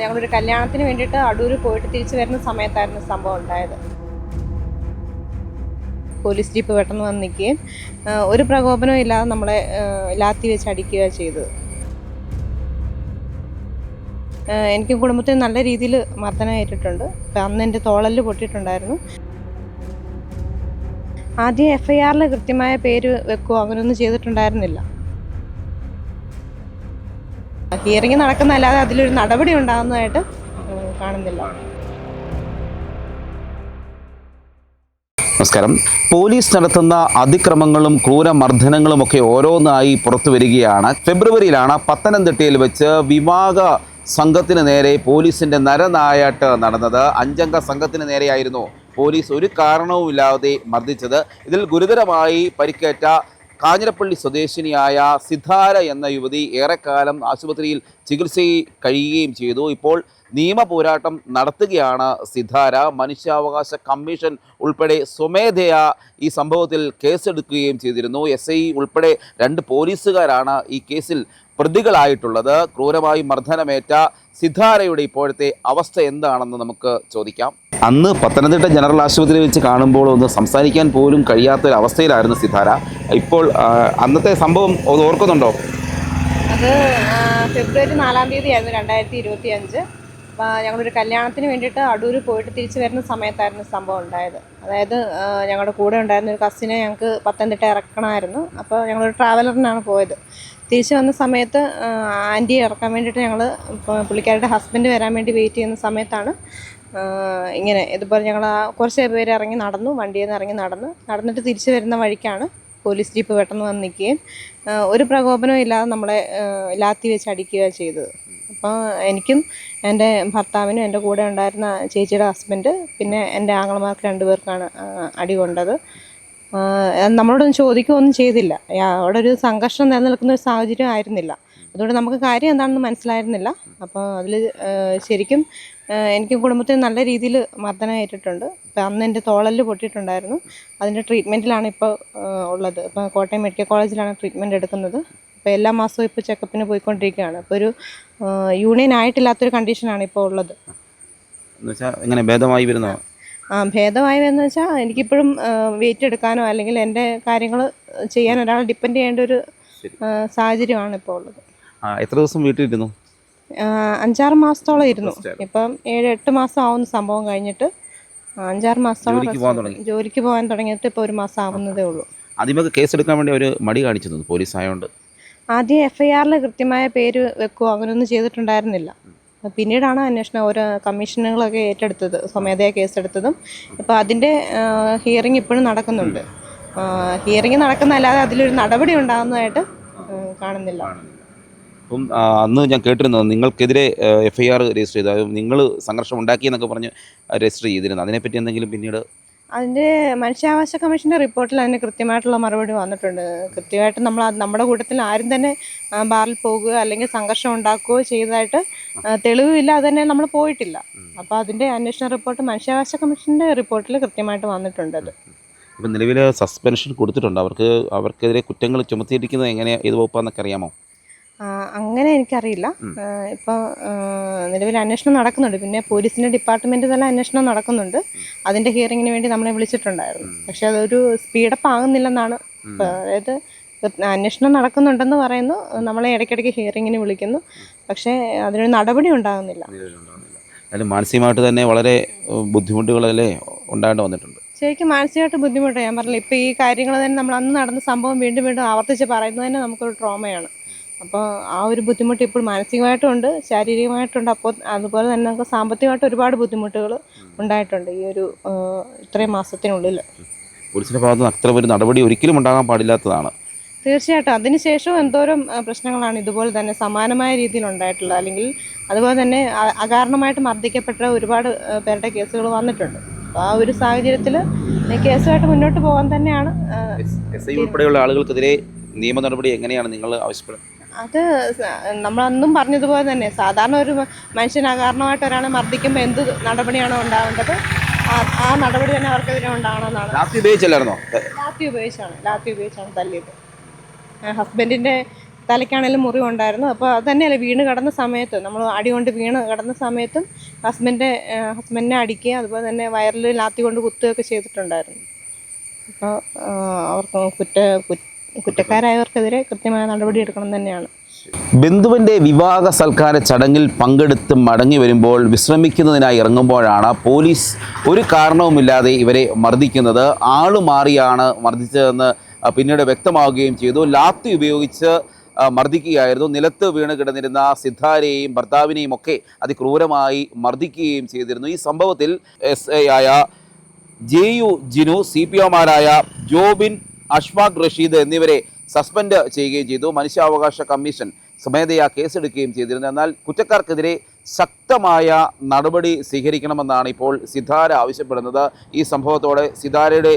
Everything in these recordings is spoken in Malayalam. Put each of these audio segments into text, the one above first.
ഞങ്ങളൊരു കല്യാണത്തിന് വേണ്ടിയിട്ട് അടൂർ പോയിട്ട് തിരിച്ചു വരുന്ന സമയത്തായിരുന്നു സംഭവം ഉണ്ടായത്. പോലീസ് ജീപ്പ് പെട്ടെന്ന് വന്ന് നിൽക്കുകയും ഒരു പ്രകോപനവും ഇല്ലാതെ നമ്മളെ ലാത്തി വെച്ച് അടിക്കുക ചെയ്തത്. എനിക്കും കുടുംബത്തിന് നല്ല രീതിയിൽ മർദ്ദനം ഏറ്റിട്ടുണ്ട്. അന്ന് എന്റെ തോളൽ പൊട്ടിയിട്ടുണ്ടായിരുന്നു. ആദ്യം എഫ് ഐ കൃത്യമായ പേര് വെക്കുകയോ അങ്ങനെയൊന്നും ചെയ്തിട്ടുണ്ടായിരുന്നില്ല. ഹിയറിംഗ് നടക്കുന്നതല്ലാതെ അതിലൊരു നടപടി ഉണ്ടാകുന്നതായിട്ട് കാണുന്നില്ല. നമസ്കാരം. പോലീസ് നടത്തുന്ന അതിക്രമങ്ങളും ക്രൂരമർദ്ദനങ്ങളും ഒക്കെ ഓരോന്നായി പുറത്തു വരികയാണ്. ഫെബ്രുവരിയിലാണ് പത്തനംതിട്ടയിൽ വെച്ച് വിവാഹ സംഘത്തിന് നേരെ പോലീസിന്റെ നരനായാട്ട് നടന്നത്. അഞ്ചംഗ സംഘത്തിന് നേരെയായിരുന്നു പോലീസ് ഒരു കാരണവുമില്ലാതെ മർദ്ദിച്ചത്. ഇതിൽ ഗുരുതരമായി പരിക്കേറ്റ കാഞ്ഞിരപ്പള്ളി സ്വദേശിനിയായ സിദ്ധാര എന്ന യുവതി ഏറെക്കാലം ആശുപത്രിയിൽ ചികിത്സയിൽ കഴിയുകയും ചെയ്തു. ഇപ്പോൾ നിയമ പോരാട്ടം നടത്തുകയാണ് സിദ്ധാര. മനുഷ്യാവകാശ കമ്മീഷൻ ഉൾപ്പെടെ സ്വമേധയാ ഈ സംഭവത്തിൽ കേസെടുക്കുകയും ചെയ്തിരുന്നു. എസ് ഐ ഉൾപ്പെടെ രണ്ട് പോലീസുകാരാണ് ഈ കേസിൽ പ്രതികളായിട്ടുള്ളത്. ക്രൂരമായി മർദ്ദനമേറ്റ സിദ്ധാരയുടെ ഇപ്പോഴത്തെ അവസ്ഥ എന്താണെന്ന് നമുക്ക് ചോദിക്കാം. അന്ന് പത്തനംതിട്ട ജനറൽ ആശുപത്രി വെച്ച് കാണുമ്പോൾ ഒന്ന് സംസാരിക്കാൻ പോലും കഴിയാത്ത ഒരു അവസ്ഥയിലായിരുന്നു സിതാര. ഇപ്പോൾ അന്നത്തെ സംഭവം ഒന്ന് ഓർക്കുന്നുണ്ടോ? അത് ഫെബ്രുവരി നാലാം തീയതി ആയിരുന്നു രണ്ടായിരത്തി ഇരുപത്തി അഞ്ച് ഞങ്ങളൊരു കല്യാണത്തിന് വേണ്ടിയിട്ട് അടൂർ പോയിട്ട് തിരിച്ചു വരുന്ന സമയത്തായിരുന്നു സംഭവം ഉണ്ടായത്. അതായത് ഞങ്ങളുടെ കൂടെ ഉണ്ടായിരുന്ന ഒരു കസിനെ ഞങ്ങൾക്ക് പത്തനംതിട്ട ഇറക്കണമായിരുന്നു. അപ്പോൾ ഞങ്ങളൊരു ട്രാവലറിനാണ് പോയത്. തിരിച്ചു വന്ന സമയത്ത് ആന്റി ഇറക്കാൻ വേണ്ടിയിട്ട് ഞങ്ങൾ പുള്ളിക്കാരുടെ ഹസ്ബൻഡ് വരാൻ വേണ്ടി വെയിറ്റ് ചെയ്യുന്ന സമയത്താണ് ഇങ്ങനെ ഇതുപോലെ ഞങ്ങൾ കുറച്ച് പേര് ഇറങ്ങി നടന്നു വണ്ടിയിൽ നിന്ന് ഇറങ്ങി നടന്നു. നടന്നിട്ട് തിരിച്ചു വരുന്ന വഴിക്കാണ് പോലീസ് ജീപ്പ് പെട്ടെന്ന് വന്ന് നിൽക്കുകയും ഒരു പ്രകോപനവും ഇല്ലാതെ നമ്മളെ ലാത്തി വെച്ച് അടിക്കുക ചെയ്തത്. അപ്പോൾ എനിക്കും എന്റെ ഭർത്താവിനും എന്റെ കൂടെ ഉണ്ടായിരുന്ന ചേച്ചിയുടെ ഹസ്ബൻഡ് പിന്നെ എന്റെ ആങ്ങളമാർക്ക് രണ്ടുപേർക്കാണ് അടി കൊണ്ടത്. നമ്മളോടൊന്നും ചോദിക്കുകയൊന്നും ചെയ്തില്ല. അവിടെ ഒരു സംഘർഷം നിലനിൽക്കുന്ന ഒരു സാഹചര്യം ആയിരുന്നില്ല. അതുകൊണ്ട് നമുക്ക് കാര്യം എന്താണെന്ന് മനസ്സിലായിരുന്നില്ല. അപ്പോൾ അതിൽ ശരിക്കും എനിക്ക് കുടുംബത്തിന് നല്ല രീതിയിൽ മർദ്ദനം ഏറ്റിട്ടുണ്ട്. ഇപ്പം അന്ന് എന്റെ തോളൽ പൊട്ടിയിട്ടുണ്ടായിരുന്നു. അതിന്റെ ട്രീറ്റ്മെന്റിലാണ് ഇപ്പോൾ ഉള്ളത്. ഇപ്പോൾ കോട്ടയം മെഡിക്കൽ കോളേജിലാണ് ട്രീറ്റ്മെന്റ് എടുക്കുന്നത്. അപ്പോൾ എല്ലാ മാസവും ഇപ്പോൾ ചെക്കപ്പിന് പോയിക്കൊണ്ടിരിക്കുകയാണ്. അപ്പോൾ ഒരു യൂണിയൻ ആയിട്ടില്ലാത്തൊരു കണ്ടീഷനാണ് ഇപ്പോൾ ഉള്ളത്. എങ്ങനെ ഭേദമായി വരുന്നോ ആ ഭേദമായി എന്ന് വെച്ചാൽ എനിക്കിപ്പോഴും വെയിറ്റ് എടുക്കാനോ അല്ലെങ്കിൽ എന്റെ കാര്യങ്ങൾ ചെയ്യാൻ ഒരാൾ ഡിപ്പെൻഡ് ചെയ്യേണ്ട ഒരു സാഹചര്യമാണ് ഇപ്പോൾ ഉള്ളത്. എത്ര ദിവസം വീട്ടിലിരുന്നു? ഇരുന്നു അഞ്ചാറ് മാസത്തോളം ഇരുന്നു. ഇപ്പം ഏഴ് എട്ട് മാസം ആവുന്ന സംഭവം കഴിഞ്ഞിട്ട് അഞ്ചാറ് മാസത്തോളം ജോലിക്ക് പോകാൻ. തുടങ്ങിയിട്ട് ഇപ്പോൾ ഒരു മാസം ആവുന്നതേ ഉള്ളൂ. ആദ്യമൊക്കെ കേസെടുക്കാൻ വേണ്ടി ഒരു മടി കാണിച്ചു പോലീസ് ആയതുകൊണ്ട് ആദ്യം എഫ് ഐ ആറിൽ കൃത്യമായ പേര് വെക്കുകയോ അങ്ങനെയൊന്നും ചെയ്തിട്ടുണ്ടായിരുന്നില്ല. പിന്നീടാണ് അന്വേഷണം ഓരോ കമ്മീഷനുകളൊക്കെ ഏറ്റെടുത്തത് സ്വമേധയാ കേസെടുത്തതും. ഇപ്പോൾ അതിന്റെ ഹിയറിംഗ് ഇപ്പോഴും നടക്കുന്നുണ്ട്. ഹിയറിംഗ് നടക്കുന്നതല്ലാതെ അതിലൊരു നടപടി ഉണ്ടാകുന്നതായിട്ട് കാണുന്നില്ല. അപ്പം അന്ന് ഞാൻ കേട്ടിരുന്നു നിങ്ങൾക്കെതിരെ എഫ് ഐ ആർ രജിസ്റ്റർ ചെയ്തു. നിങ്ങൾ സംഘർഷം ഉണ്ടാക്കിയെന്നൊക്കെ പറഞ്ഞ് രജിസ്റ്റർ ചെയ്തിരുന്നു. അതിനെപ്പറ്റി എന്തെങ്കിലും പിന്നീട് അതിന്റെ മനുഷ്യാവകാശ കമ്മീഷന്റെ റിപ്പോർട്ടിൽ അതിന് കൃത്യമായിട്ടുള്ള മറുപടി വന്നിട്ടുണ്ട്. കൃത്യമായിട്ട് നമ്മൾ നമ്മുടെ കൂട്ടത്തിൽ ആരും തന്നെ ബാറിൽ പോകുകയോ അല്ലെങ്കിൽ സംഘർഷം ഉണ്ടാക്കുകയോ ചെയ്തതായിട്ട് തെളിവില്ല അത് തന്നെ നമ്മൾ പോയിട്ടില്ല. അപ്പോൾ അതിന്റെ അന്വേഷണ റിപ്പോർട്ട് മനുഷ്യാവകാശ കമ്മീഷന്റെ റിപ്പോർട്ടിൽ കൃത്യമായിട്ട് വന്നിട്ടുണ്ട് അത്. ഇപ്പം നിലവിൽ സസ്പെൻഷൻ കൊടുത്തിട്ടുണ്ട്. അവർക്ക് അവർക്കെതിരെ കുറ്റങ്ങൾ ചുമത്തിയിരിക്കുന്നത് എങ്ങനെയാണ് ഏത് വകുപ്പാന്നൊക്കെ അറിയാമോ? അങ്ങനെ എനിക്കറിയില്ല. ഇപ്പോൾ നിലവിൽ അന്വേഷണം നടക്കുന്നുണ്ട്. പിന്നെ പോലീസിന്റെ ഡിപ്പാർട്ട്മെന്റ് തല അന്വേഷണം നടക്കുന്നുണ്ട്. അതിന്റെ ഹിയറിങ്ങിന് വേണ്ടി നമ്മളെ വിളിച്ചിട്ടുണ്ടായിരുന്നു. പക്ഷെ അതൊരു സ്പീഡപ്പ് ആകുന്നില്ലെന്നാണ്. അതായത് അന്വേഷണം നടക്കുന്നുണ്ടെന്ന് പറയുന്നു. നമ്മളെ ഇടയ്ക്കിടയ്ക്ക് ഹിയറിങ്ങിന് വിളിക്കുന്നു. പക്ഷേ അതിനൊരു നടപടി ഉണ്ടാകുന്നില്ല. മാനസികമായിട്ട് തന്നെ വളരെ ബുദ്ധിമുട്ടുകളല്ലേ ഉണ്ടായിട്ട് വന്നിട്ടുണ്ട്? ശരിക്കും മാനസികമായിട്ട് ബുദ്ധിമുട്ടാണ്. ഞാൻ പറഞ്ഞില്ല ഇപ്പോൾ ഈ കാര്യങ്ങൾ തന്നെ നമ്മൾ അന്ന് നടന്ന സംഭവം വീണ്ടും വീണ്ടും ആവർത്തിച്ച് പറയുന്നത് തന്നെ നമുക്കൊരു ട്രോമയാണ് അപ്പോൾ ആ ഒരു ബുദ്ധിമുട്ട് ഇപ്പോൾ മാനസികമായിട്ടുണ്ട് ശാരീരികമായിട്ടുണ്ട്. അപ്പോൾ അതുപോലെ തന്നെ നമുക്ക് സാമ്പത്തികമായിട്ട് ഒരുപാട് ബുദ്ധിമുട്ടുകൾ ഉണ്ടായിട്ടുണ്ട് ഈ ഒരു ഇത്രയും മാസത്തിനുള്ളിൽ പോലീസിന്റെ ഭാഗത്ത് അത്ര ഒരു നടപടി ഒരിക്കലും ഉണ്ടാകാൻ പാടില്ലാത്തതാണ്. തീർച്ചയായിട്ടും. അതിനുശേഷവും എന്തോരം പ്രശ്നങ്ങളാണ് ഇതുപോലെ തന്നെ സമാനമായ രീതിയിൽ ഉണ്ടായിട്ടുള്ളത്. അല്ലെങ്കിൽ അതുപോലെ തന്നെ അകാരണമായിട്ട് മർദ്ദിക്കപ്പെട്ട ഒരുപാട് പേരുടെ കേസുകൾ വന്നിട്ടുണ്ട്. അപ്പോൾ ആ ഒരു സാഹചര്യത്തിൽ കേസുമായിട്ട് മുന്നോട്ട് പോകാൻ തന്നെയാണ് ഉൾപ്പെടെയുള്ള ആളുകൾക്കെതിരെ നിയമ നടപടി എങ്ങനെയാണ് നിങ്ങൾ ആവശ്യപ്പെടുന്നത്? അത് നമ്മൾ അന്നും പറഞ്ഞതുപോലെ തന്നെ. സാധാരണ ഒരു മനുഷ്യൻ അകാരണമായിട്ട് ഒരാളെ മർദ്ദിക്കുമ്പോൾ എന്ത് നടപടിയാണോ ഉണ്ടാവേണ്ടത്? ആ- ആ നടപടി തന്നെ അവർക്കെതിരെ ഉണ്ടാകണമെന്നാണ് ലാത്തി ഉപയോഗിച്ചല്ലായിരുന്നോ? ലാത്തി ഉപയോഗിച്ചാണ്. ലാത്തി ഉപയോഗിച്ചാണ് തല്ലിയത്. ഹസ്ബൻഡിന്റെ തലയ്ക്കാണെങ്കിലും മുറിവുണ്ടായിരുന്നു അപ്പോൾ അത് തന്നെയല്ലേ വീണ് കിടന്ന സമയത്ത് നമ്മൾ അടി കൊണ്ട് വീണ് കടന്ന സമയത്തും ഹസ്ബൻഡ് ഹസ്ബൻഡിനെ അടിക്കുക അതുപോലെ തന്നെ വയറിൽ ലാത്തി കൊണ്ട് കുത്തുകയൊക്കെ ചെയ്തിട്ടുണ്ടായിരുന്നു. അപ്പോൾ അവർക്ക് കുറ്റ കുറ്റ- കുറ്റക്കാരായവർക്കെതിരെ കൃത്യമായ നടപടി എടുക്കണം തന്നെയാണ്. ബന്ധുവിന്റെ വിവാഹ സൽക്കാര ചടങ്ങിൽ പങ്കെടുത്ത് മടങ്ങി വരുമ്പോൾ വിശ്രമിക്കുന്നതിനായി ഇറങ്ങുമ്പോഴാണ് പോലീസ് ഒരു കാരണവുമില്ലാതെ ഇവരെ മർദ്ദിക്കുന്നത്. ആൾ മാറിയാണ് മർദ്ദിച്ചതെന്ന് പിന്നീട് വ്യക്തമാവുകയും ചെയ്തു. ലാത്തി ഉപയോഗിച്ച് മർദ്ദിക്കുകയായിരുന്നു. നിലത്ത് വീണ് കിടന്നിരുന്ന സിദ്ധാരെയും ഭർത്താവിനെയും ഒക്കെ അതിക്രൂരമായി മർദ്ദിക്കുകയും ചെയ്തിരുന്നു. ഈ സംഭവത്തിൽ എസ് ആയ J U Jinu C P ഒമാരായ Jobin Ashfaq Rasheed എന്നിവരെ സസ്പെൻഡ് ചെയ്യുകയും ചെയ്തു. മനുഷ്യാവകാശ കമ്മീഷൻ സ്വമേധയാ കേസെടുക്കുകയും ചെയ്തിരുന്നു. എന്നാൽ കുറ്റക്കാർക്കെതിരെ ശക്തമായ നടപടി സ്വീകരിക്കണമെന്നാണ് ഇപ്പോൾ സിതാര ആവശ്യപ്പെടുന്നത്. ഈ സംഭവത്തോടെ സിതാരയുടെ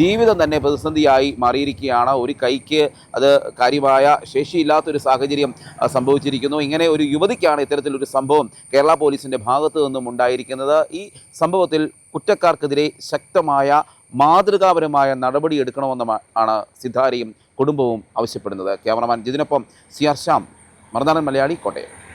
ജീവിതം തന്നെ പ്രതിസന്ധിയായി മാറിയിരിക്കുകയാണ്. ഒരു കൈക്ക് അത് കാര്യമായ ശേഷിയില്ലാത്തൊരു സാഹചര്യം സംഭവിച്ചിരിക്കുന്നു. ഇങ്ങനെ ഒരു യുവതിക്കാണ് ഇത്തരത്തിലൊരു സംഭവം കേരള പോലീസിന്റെ ഭാഗത്തു നിന്നും ഉണ്ടായിരിക്കുന്നത്. ഈ സംഭവത്തിൽ കുറ്റക്കാർക്കെതിരെ ശക്തമായ മാതൃകാപരമായ നടപടി എടുക്കണമെന്ന് ആണ് സിദ്ധാരിയും കുടുംബവും ആവശ്യപ്പെടുന്നത്. ക്യാമറമാൻ ജിതിനൊപ്പം സി ആർ ശ്യാം. മറുനാടൻ മലയാളി കോട്ടയം.